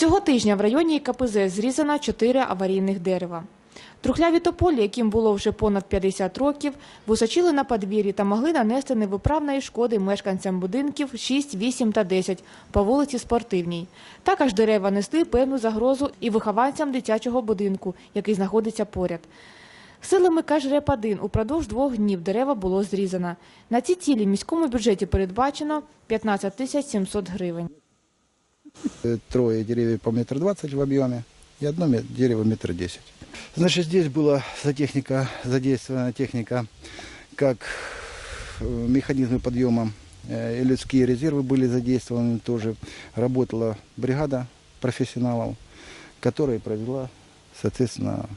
Цього тижня в районі КПЗ зрізано чотири аварійних дерева. Трухляві тополі, яким було вже понад 50 років, височили на подвір'ї та могли нанести невиправної шкоди мешканцям будинків 6, 8 та 10 по вулиці Спортивній. Також дерева несли певну загрозу і вихованцям дитячого будинку, який знаходиться поряд. Силами Кажреп-1 упродовж двох днів дерева було зрізано. На ці цілі міському бюджеті передбачено 15 тисяч 700 гривень. Э, Трое деревьев по метр двадцать в объеме и одно ме- дерево метр десять. Значит, здесь была техника, задействована техника, как э, механизмы подъема, э, и людские резервы были задействованы тоже. Работала бригада профессионалов, которая провела, соответственно,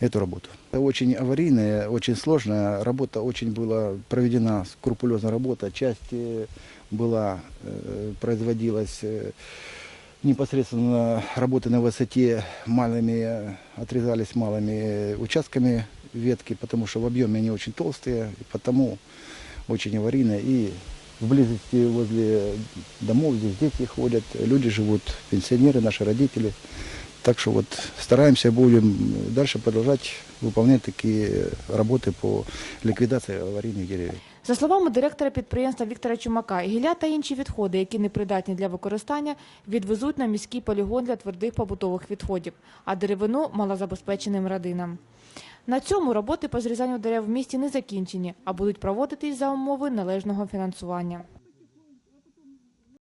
эту работу. Это очень аварийная, очень сложная работа, очень была проведена скрупулезная работа. Часть была, э, производилась э, непосредственно работы на высоте малыми, отрезались малыми участками ветки, потому что в объеме они очень толстые, и потому очень аварийно. И в близости возле домов здесь дети ходят, люди живут, пенсионеры, наши родители. Так что вот стараемся, будем дальше продолжать выполнять такие работы по ликвидации аварийных деревьев. За словами директора підприємства Віктора Чумака, гілля та інші відходи, які не придатні для використання, відвезуть на міський полігон для твердих побутових відходів, а деревину малозабезпеченим родинам. На цьому роботи по зрізанню дерев в місті не закінчені, а будуть проводитись за умови належного фінансування.